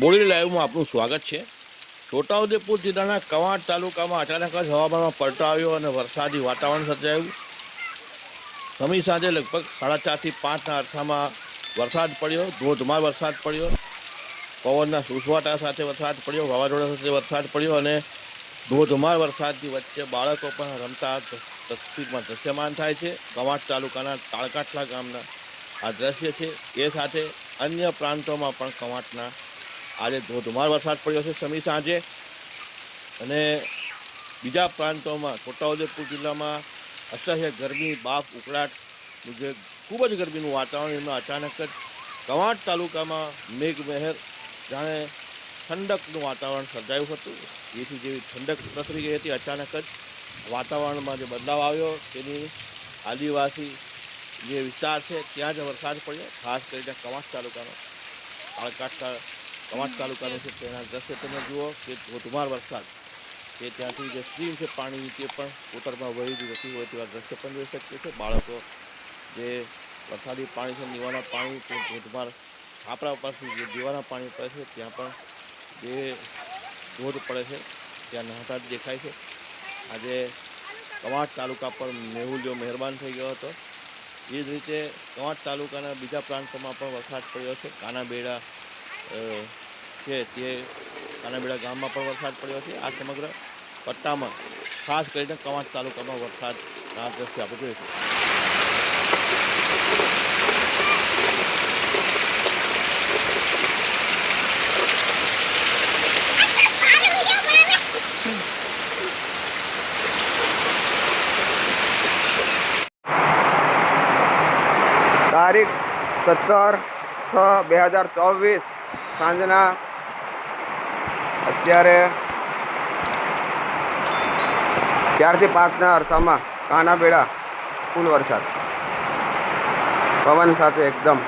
Body લાઈવમાં આપનું સ્વાગત છે. છોટાઉદેપુર જિલ્લાના કવાંટ તાલુકામાં અચાનક જ હવામાનમાં પલટો આવ્યો અને વરસાદી વાતાવરણ સર્જાયું. સમી સાંજે લગભગ સાડા ચારથી પાંચના અરસામાં વરસાદ પડ્યો, ધોધમાર વરસાદ પડ્યો. પવનના સુસવાટા સાથે વરસાદ પડ્યો, વાવાઝોડા સાથે વરસાદ પડ્યો અને ધોધમાર વરસાદની વચ્ચે બાળકો પણ રમતા તસવીરમાં દ્રશ્યમાન થાય છે. કવાંટ તાલુકાના તાળકાટલા ગામના આ દ્રશ્ય છે. એ સાથે અન્ય પ્રાંતોમાં પણ કવાંટના આજે ધોધમાર વરસાદ પડ્યો છે સમી સાંજે. અને બીજા પ્રાંતોમાં, છોટાઉદેપુર જિલ્લામાં અસહ્ય ગરમી, બાફ ઉકળાટનું જે ખૂબ જ ગરમીનું વાતાવરણ એમાં અચાનક જ કવાંટ તાલુકામાં મેઘમહેર, જાણે ઠંડકનું વાતાવરણ સર્જાયું હતું. જેથી જેવી ઠંડક પ્રસરી ગઈ હતી, અચાનક જ વાતાવરણમાં જે બદલાવ આવ્યો, તેની આદિવાસી જે વિસ્તાર છે, ત્યાં જ વરસાદ પડ્યો, ખાસ કરીને કવાંટ તાલુકાનો. આળકાટકા કવાંટ તાલુકાનું છે, તેના દ્રશ્ય તમે જુઓ કે ધોધમાર વરસાદ કે ત્યાંથી જે સ્ટ્રીમ છે પાણીની તે પણ ઉત્તરમાં વહી જતી હોય તેવા દ્રશ્ય પણ જોઈ શકીએ છીએ. બાળકો જે વરસાદી પાણી છે નીવાના પાણી તે ધોધમાર છાપરા ઉપરથી જે દીવાના પાણી પડે છે, ત્યાં પણ જે ધોધ પડે છે, ત્યાં નહાતા દેખાય છે. આજે કવાંટ તાલુકા પર મેહુલિયો મહેરબાન થઈ ગયો હતો. એ જ રીતે કવાંટ તાલુકાના બીજા પ્રાંતોમાં પણ વરસાદ પડ્યો છે. કાનાબેડા છે તે કાનાબેડા ગામમાં પણ વરસાદ પડ્યો છે. આ સમગ્ર પટ્ટામાં ખાસ કરીને કવાંટ તાલુકામાં વરસાદના દ્રશ્ય આપણે જોઈશું તારીખ સત્તર છ બે હજાર ચોવીસ સાંજના અત્યારે ચારથી પાંચના અરસામાં કાનાબેડા ફૂલ વરસાદ. પવન સાથે એકદમ